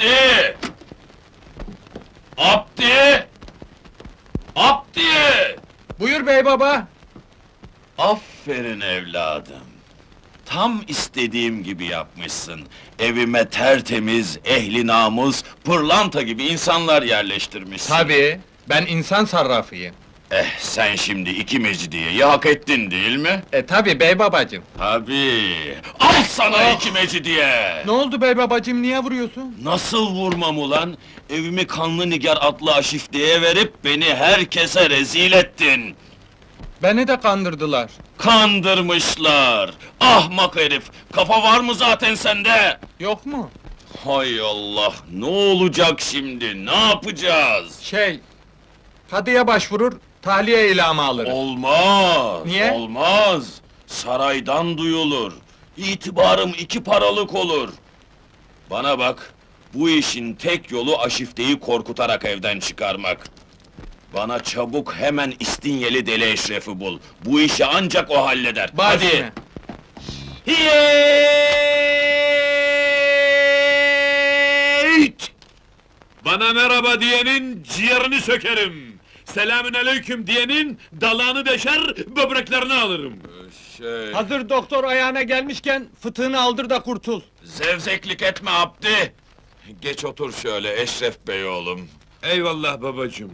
Abdi! Abdi! Abdi! Buyur bey baba. Aferin evladım. Tam istediğim gibi yapmışsın. Evime tertemiz, ehli namus, pırlanta gibi insanlar yerleştirmişsin. Tabii, ben insan sarrafıyım. Eh, sen şimdi iki mecidiyeyi hak ettin değil mi? E tabii bey babacım. Tabii. Al sana iki mecidiye! Ne oldu bey babacım, niye vuruyorsun? Nasıl vurmam ulan? Evimi kanlı nigar adlı aşifteye verip beni herkese rezil ettin. Beni de kandırdılar. Kandırmışlar! Ahmak herif! Kafa var mı zaten sende? Yok mu? Hay Allah! Ne olacak şimdi? Ne yapacağız? Şey, kadıya başvurur, tahliye ilamı alırız. Olmaz! Niye? Olmaz! Saraydan duyulur. İtibarım iki paralık olur. Bana bak, bu işin tek yolu aşifteyi korkutarak evden çıkarmak. Bana çabuk hemen İstinyeli Deli Eşref'i bul. Bu işi ancak o halleder. Hadi! üstüne. Hiyeyt! Bana merhaba diyenin ciğerini sökerim. Selamün aleyküm diyenin dalağını deşer, böbreklerini alırım. Şey... Hazır doktor ayağına gelmişken, fıtığını aldır da kurtul. Zevzeklik etme Abdi! Geç otur şöyle Eşref Bey oğlum. Eyvallah babacığım.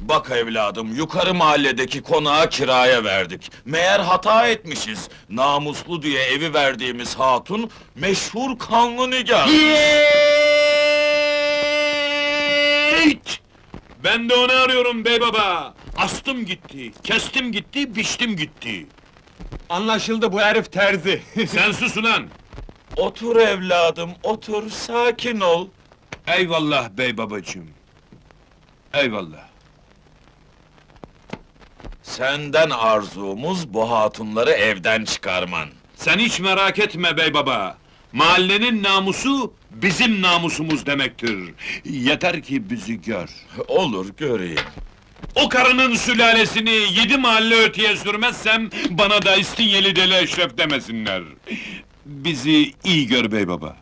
Bak evladım, yukarı mahalledeki konağı kiraya verdik. Meğer hata etmişiz. Namuslu diye evi verdiğimiz hatun, meşhur kanlı nigar. Hiyeyt! Ben de onu arıyorum bey baba. Astım gitti, kestim gitti, biçtim gitti. Anlaşıldı bu herif terzi. Sen sus ulan! Otur evladım, otur, sakin ol. Eyvallah bey babacığım. Eyvallah. Senden arzumuz bu hatunları evden çıkarman. Sen hiç merak etme bey baba. Mahallenin namusu bizim namusumuz demektir. Yeter ki bizi gör. Olur, göreyim. O karının sülalesini yedi mahalle öteye sürmezsem bana da İstinyeli Deli Eşref demesinler. Bizi iyi gör bey baba.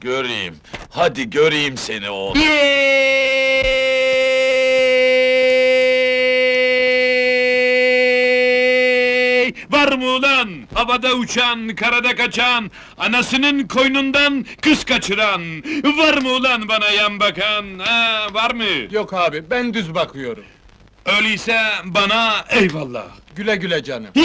Göreyim. Hadi göreyim seni oğlum. Var mı ulan? Havada uçan, karada kaçan, anasının koynundan kız kaçıran. Var mı ulan bana yan bakan? Ha, var mı? Yok abi, ben düz bakıyorum. Öyleyse bana eyvallah. Güle güle canım. Hey!